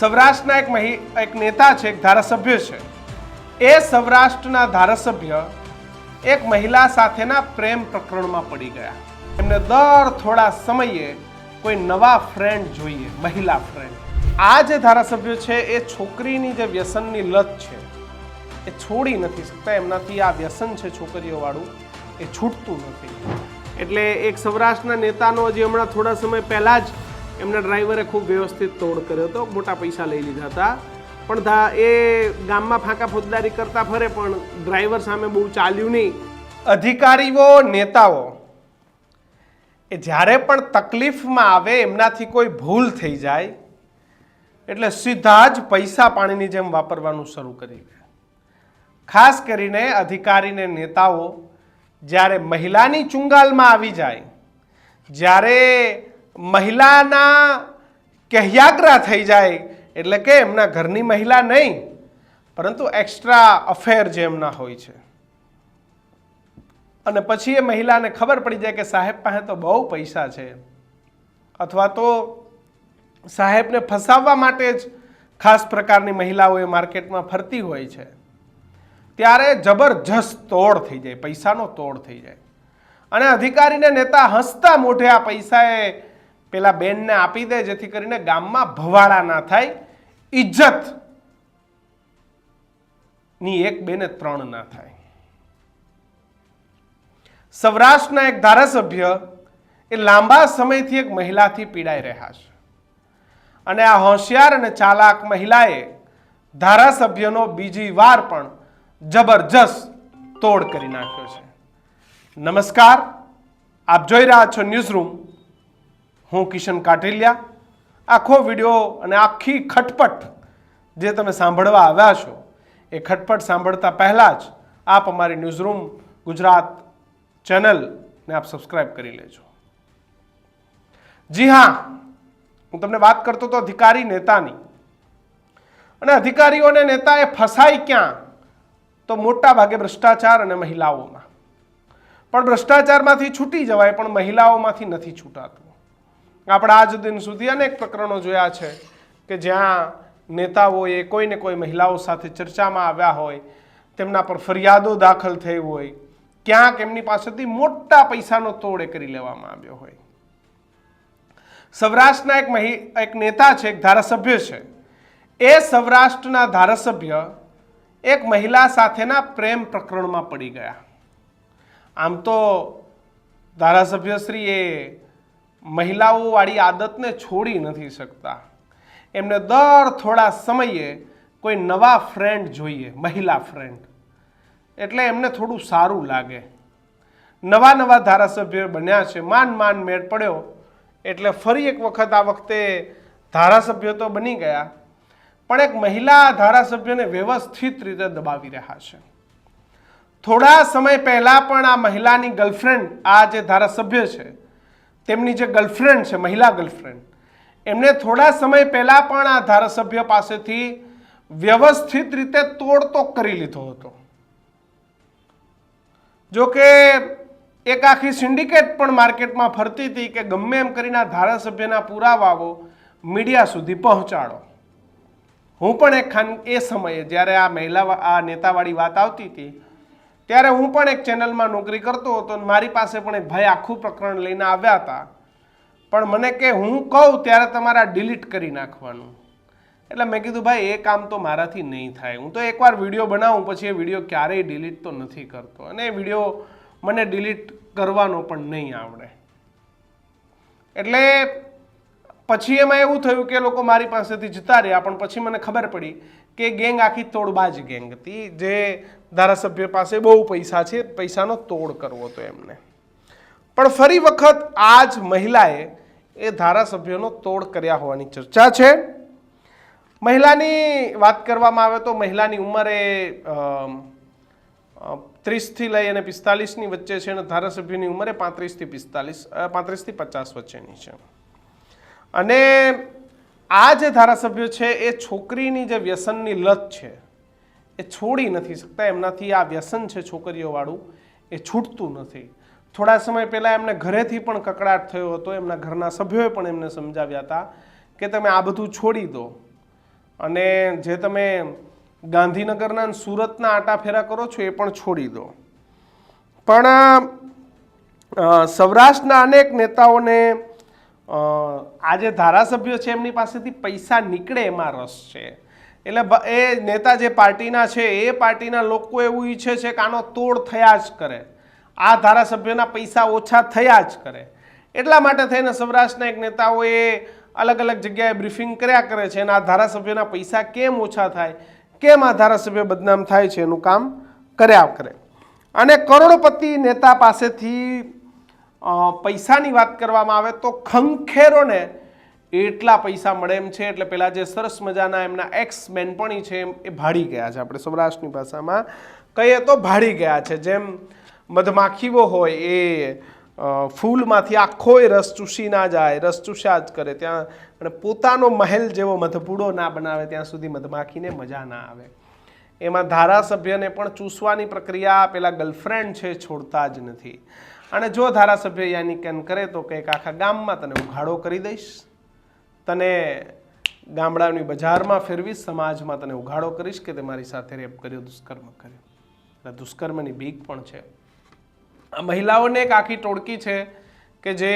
સૌરાષ્ટ્રના એક મહી, એક નેતા છે, એક ધારાસભ્ય છે. એ સૌરાષ્ટ્રના ધારાસભ્ય એક મહિલા સાથેના પ્રેમ પ્રકરણમાં પડી ગયા. એમને દર થોડા સમયે કોઈ નવા ફ્રેન્ડ જોઈએ, મહિલા ફ્રેન્ડ આ જે ધારાસભ્ય છે, એ છોકરીની જે વ્યસનની લત છે, એ છોડી નથી શકતા. એમનાથી આ વ્યસન છે છોકરીઓવાળું, એ છૂટતું નથી. એટલે એક સૌરાષ્ટ્રના નેતાનો જે હમણાં થોડા સમય પહેલાં જ એમના ડ્રાઈવરે ખૂબ વ્યવસ્થિત તોડ કર્યો હતો, મોટા પૈસા લઈ લીધા હતા. પણ ધા, એ ગામમાં ફાંકા ફોજદારી કરતા ફરે, પણ ડ્રાઈવર સામે બહુ ચાલ્યું નહીં. અધિકારીઓ, નેતાઓ, એ જ્યારે પણ તકલીફમાં આવે, એમનાથી કોઈ ભૂલ થઈ જાય, એટલે સીધા જ પૈસા પાણીની જેમ વાપરવાનું શરૂ કરી દે. ખાસ કરીને અધિકારીને નેતાઓ, જ્યારે મહિલાની ચુંગાલમાં આવી જાય, જ્યારે મહિલાના કહ્યાગ્રા થઈ જાય એટલે કે એમના ઘરની મહિલા નહીં, પરંતુ એક્સ્ટ્રા અફેર જે એમના હોય છે. અને પછી એ મહિલાને ખબર પડી જાય કે સાહેબ પાસે તો બહુ પૈસા છે. અથવા તો સાહેબને ફસાવવા માટે જ ખાસ પ્રકારની મહિલાઓ એ માર્કેટમાં ફરતી હોય છે. ત્યારે જબરજસ્ત તોડ થઈ જાય, પૈસાનો તોડ થઈ જાય. અને અધિકારીને નેતા હસતા મોઢે આ પૈસા એ પેલા બેનને આપી દે, જેથી કરીને ગામમાં ભવાળા ના થાય. ઇજ્જતની એક બેને ત્રણ ના થાય. સૌરાષ્ટ્રના એક ધારાસભ્ય એ લાંબા સમયથી એક મહિલાથી પીડાઈ રહ્યા છે. અને આ હોશિયાર અને ચાલાક મહિલાએ ધારાસભ્યનો બીજી વાર પણ જબરજસ્ત તોડ કરી નાખ્યો છે. નમસ્કાર, આપ જોઈ રહ્યા છો ન્યૂઝ રૂમ હું કિશન કાટેલિયા આખો વીડિયો અને આખી ખટપટ જે તમે સાંભળવા આવ્યા છો, એ ખટપટ સાંભળતા પહેલાં જ આપ અમારી ન્યૂઝરૂમ ગુજરાત ચેનલને આપ સબસ્ક્રાઈબ કરી લેજો. જી હા, હું તમને વાત કરતો તો અધિકારી નેતાની. અને અધિકારીઓને નેતા એ ફસાય ક્યાં? તો મોટા ભાગે ભ્રષ્ટાચાર અને મહિલાઓમાં. પણ ભ્રષ્ટાચારમાંથી છૂટી જવાય, પણ મહિલાઓમાંથી નથી છૂટાતું. આપણે આજ દિન સુધી અનેક પ્રકરણો જોયા છે કે જ્યાં નેતાઓએ કોઈને કોઈ મહિલાઓ સાથે ચર્ચામાં આવ્યા હોય, તેમના પર ફરિયાદો દાખલ થઈ હોય, ક્યાંક એમની પાસેથી મોટા પૈસાનો તોડે કરી લેવામાં આવ્યો હોય. સૌરાષ્ટ્રના એક મહી, એક નેતા છે, એક ધારાસભ્ય છે. એ સૌરાષ્ટ્રના ધારાસભ્ય એક મહિલા સાથેના પ્રેમ પ્રકરણમાં પડી ગયા. આમ તો ધારાસભ્યશ્રી એ મહિલાઓવાળી આદતને છોડી નથી શકતા. એમને દર થોડા સમયે કોઈ નવા ફ્રેન્ડ જોઈએ, મહિલા ફ્રેન્ડ એટલે એમને થોડું સારું લાગે. નવા નવા ધારાસભ્ય બન્યા છે, માન માન મેળ પડ્યો. એટલે ફરી એક વખત આ વખતે ધારાસભ્ય તો બની ગયા, પણ એક મહિલા ધારાસભ્યને વ્યવસ્થિત રીતે દબાવી રહ્યા છે. થોડા સમય પહેલાં પણ આ મહિલાની ગર્લફ્રેન્ડ આ જે ધારાસભ્ય છે તેમની જે ગર્લફ્રેન્ડ છે, મહિલા ગર્લફ્રેન્ડ એમને થોડા સમય પહેલાં પણ આ ધારાસભ્ય પાસેથી વ્યવસ્થિત રીતે તોડતોક કરી લીધો હતો. જો કે એક આખી સિન્ડિકેટ પણ માર્કેટમાં ફરતી હતી કે ગમે એમ કરીને આ ધારાસભ્યના પુરાવાઓ મીડિયા સુધી પહોંચાડો. હું પણ એક ખાન એ સમયે જ્યારે આ મહિલા, આ નેતાવાળી વાત આવતી હતી ત્યારે હું પણ એક ચેનલમાં નોકરી કરતો હતો અને મારી પાસે પણ એક ભાઈ આખું પ્રકરણ લઈને આવ્યા હતા. પણ મને કે હું કહું ત્યારે તમારે ડિલીટ કરી નાખવાનું. એટલે મેં કીધું, ભાઈ, એ કામ તો મારાથી નહીં થાય. હું તો એકવાર વીડિયો બનાવું, પછી એ વીડિયો ક્યારેય ડિલીટ તો નથી કરતો. અને એ વીડિયો મને ડિલીટ કરવાનો પણ નહીં આવડે. એટલે પછી એમાં એવું થયું કે લોકો મારી પાસેથી જતા રહ્યા, પણ પછી મને ખબર પડી કે ગેંગ આખી તોડબાજ ગેંગ હતી, જે ધારાસભ્ય પાસે બહુ પૈસા છે, પૈસાનો તોડ કરવો હતો એમને. પણ ફરી વખત આ જ મહિલાએ એ ધારાસભ્યનો તોડ કર્યા હોવાની ચર્ચા છે. મહિલાની વાત કરવામાં આવે તો મહિલાની ઉંમર ત્રીસથી લઈ અને પિસ્તાલીસની વચ્ચે છે અને ધારાસભ્યની ઉંમર પાંત્રીસથી પિસ્તાલીસ પાંત્રીસથી પચાસ વચ્ચેની છે. અને આ જે ધારાસભ્ય છે, એ છોકરીની જે વ્યસનની લત છે, એ છોડી નથી શકતા. એમનાથી આ વ્યસન છે છોકરીઓવાળું, એ છૂટતું નથી. થોડા સમય પહેલાં એમને ઘરેથી પણ કકડાટ થયો હતો. એમના ઘરના સભ્યોએ પણ એમને સમજાવ્યા હતા કે તમે આ બધું છોડી દો. અને જે તમે ગાંધીનગરના સુરતના આટાફેરા કરો છો, એ પણ છોડી દો. પણ સૌરાષ્ટ્રના અનેક નેતાઓને આ જે ધારાસભ્યો છે એમની પાસેથી પૈસા નીકળે એમાં રસ છે. એટલે એ નેતા જે પાર્ટીના છે, એ પાર્ટીના લોકો એવું ઈચ્છે છે કે આનો તોડ થયા જ કરે. આ ધારાસભ્યોના પૈસા ઓછા થયા જ કરે. એટલા માટે થઈને સૌરાષ્ટ્રના એક નેતાઓએ અલગ અલગ જગ્યાએ બ્રીફિંગ કર્યા કરે છે અને આ ધારાસભ્યોના પૈસા કેમ ઓછા થાય? કેમ આ ધારાસભ્ય બદનામ થાય છે? એનું કામ કર્યા કરે. અને કરોડપતિ નેતા પાસેથી પૈસાની વાત કરવામાં આવે તો ખંખેરોને એટલા પૈસા મળે એમ છે, એટલે પેલા જે સરસ મજાના એમના એક્સ બેનપણી છે એમ એ ભાડી ગયા છે. આપણે સૌરાષ્ટ્રની ભાષામાં કહીએ તો ભાડી ગયા છે. જેમ મધમાખીઓ હોય એ ફૂલમાંથી ફૂલમાંથી આખોય રસ ચૂસી ના જાય, રસ ચૂસ્યા જ કરે. ત્યાં અને પોતાનો મહેલ જેવો મધપૂડો ના બનાવે, ત્યાં સુધી મધમાખીને મજા ના આવે. એમાં ધારાસભ્યને પણ ચૂસવાની પ્રક્રિયા પેલા ગર્લફ્રેન્ડ છે, છોડતા જ નથી. અને જો ધારાસભ્ય યાની કેન કરે તો કંઈક આખા ગામમાં તને ઉઘાડો કરી દઈશ. તને ગામડાની બજારમાં ફેરવીશ, સમાજમાં તને ઉઘાડો કરીશ કે તે મારી સાથે રેપ કર્યો, દુષ્કર્મ કર્યો. એટલે દુષ્કર્મની બીક પણ છે. આ મહિલાઓને એક આખી ટોળકી છે કે જે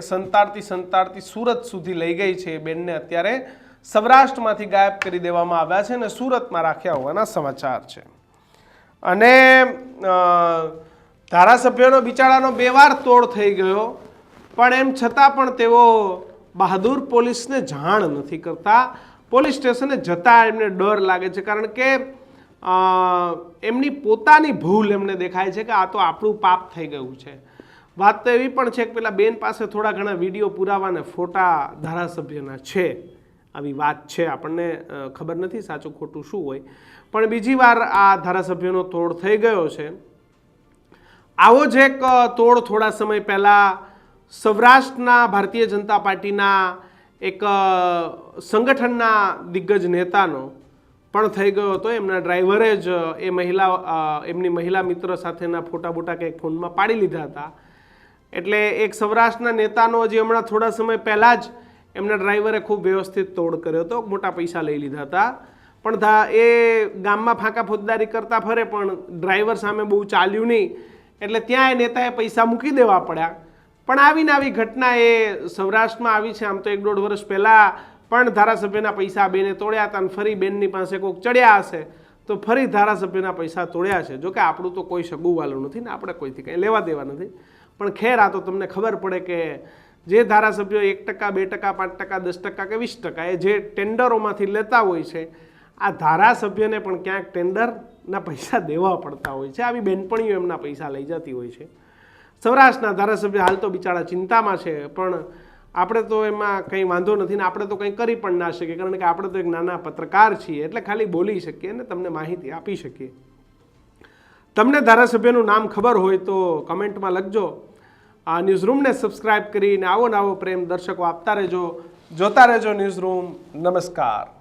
સંતાડતી સંતાડતી સુરત સુધી લઈ ગઈ છે. એ બેનને અત્યારે સૌરાષ્ટ્રમાંથી ગાયબ કરી દેવામાં આવ્યા છે અને સુરતમાં રાખ્યા હોવાના સમાચાર છે. અને ધારાસભ્યનો બિચારાનો બે વાર તોડ થઈ ગયો. પણ એમ છતાં પણ તેઓ બહાદુર પોલીસને જાણ નથી કરતા. પોલીસ સ્ટેશને જતા એમને ડર લાગે છે કારણ કે એમની પોતાની ભૂલ એમને દેખાય છે કે આ તો આપણું પાપ થઈ ગયું છે. વાત તો એવી પણ છે કે પેલા બેન પાસે થોડા ઘણા વીડિયો પુરાવા અને ફોટા ધારાસભ્યના છે. આવી વાત છે, આપણને ખબર નથી સાચું ખોટું શું હોય. પણ બીજી વાર આ ધારાસભ્યનો તોડ થઈ ગયો છે. આવો જ એક તોડ થોડા સમય પહેલાં સૌરાષ્ટ્રના ભારતીય જનતા પાર્ટીના એક સંગઠનના દિગ્ગજ નેતાનો પણ થઈ ગયો હતો. એમના ડ્રાઈવરે જ એ મહિલા એમની મહિલા મિત્ર સાથેના ફોટા બોટા કંઈક ફોનમાં પાડી લીધા હતા. એટલે એક સૌરાષ્ટ્રના નેતાનો હજી હમણાં થોડા સમય પહેલાં જ એમના ડ્રાઈવરે ખૂબ વ્યવસ્થિત તોડ કર્યો હતો. મોટા પૈસા લઈ લીધા હતા. પણ એ ગામમાં ફાંકા ફોજદારી કરતા ફરે પણ ડ્રાઈવર સામે બહુ ચાલ્યું નહીં. એટલે ત્યાં એ નેતાએ પૈસા મૂકી દેવા પડ્યા. પણ આવીને આવી ઘટના એ સૌરાષ્ટ્રમાં આવી છે. આમ તો એક દોઢ વર્ષ પહેલાં પણ ધારાસભ્યના પૈસા બેને તોડ્યા હતા અને ફરી બેનની પાસે કોઈક ચડ્યા હશે તો ફરી ધારાસભ્યના પૈસા તોડ્યા છે. જોકે આપણું તો કોઈ સગુવાલું નથી ને આપણે કોઈથી કંઈ લેવા દેવા નથી. પણ ખેર, આ તો તમને ખબર પડે કે જે ધારાસભ્યો એક ટકા, બે ટકા, પાંચ ટકા, દસ ટકા કે વીસ ટકા એ જે ટેન્ડરોમાંથી લેતા હોય છે, આ ધારાસભ્યને પણ ક્યાંક ટેન્ડરના પૈસા દેવા પડતા હોય છે. આવી બેનપણીઓ એમના પૈસા લઈ જતી હોય છે. સૌરાષ્ટ્રના ધારાસભ્ય હાલ તો બિચારા ચિંતામાં છે, પણ આપણે તો એમાં કંઈ વાંધો નથી ને આપણે તો કંઈ કરી પણ ના શકીએ, કારણ કે આપણે તો એક નાના પત્રકાર છીએ, એટલે ખાલી બોલી શકીએ ને તમને માહિતી આપી શકીએ. તમને ધારાસભ્યનું નામ ખબર હોય તો કમેન્ટમાં લખજો. આ ન્યૂઝરૂમને સબસ્ક્રાઈબ કરીને આવો ને આવો પ્રેમ દર્શકો આપતા રહેજો. જોતા રહેજો ન્યૂઝરૂમ. નમસ્કાર.